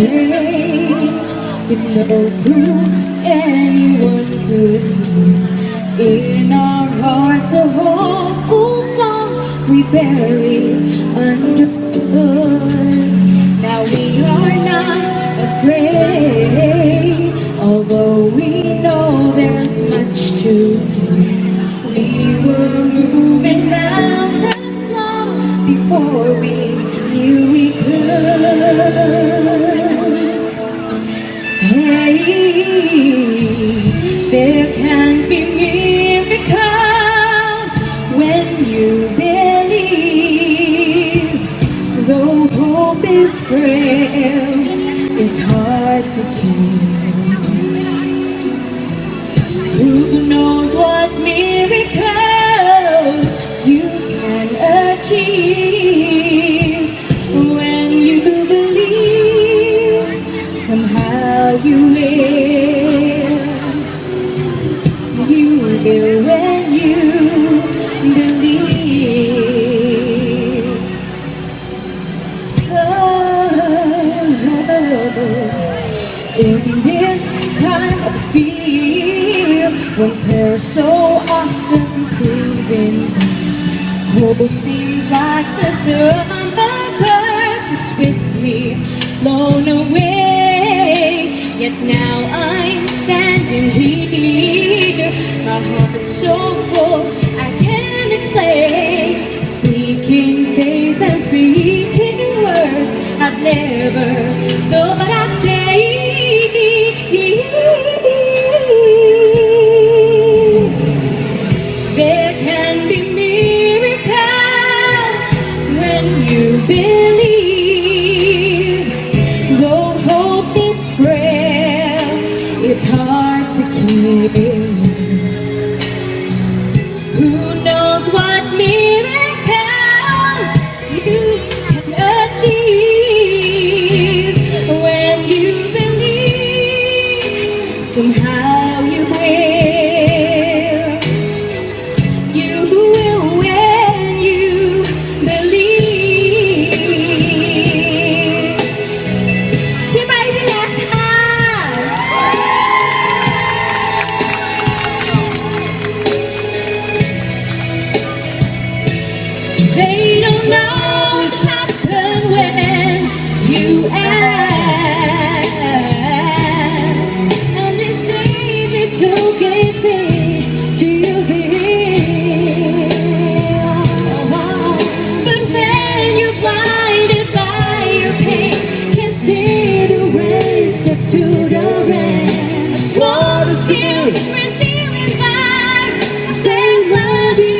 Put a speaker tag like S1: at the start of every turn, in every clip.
S1: strange with no proof anyone could. In our hearts, a hopeful song we barely understood. Now we are not afraid, although we know there's much to fear. We were moving mountains long before we there can be miracles when you believe. Though hope is frail, it's hard to keep. Will when you believe. Oh, in this time of fear, prayer so often proves in hope seems like the bird just swiftly flown away. Yet now I'm standing here, my heart so Somehow you.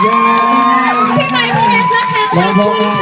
S2: พี่ไม้พี่เนสและ
S3: แขรับเชิญ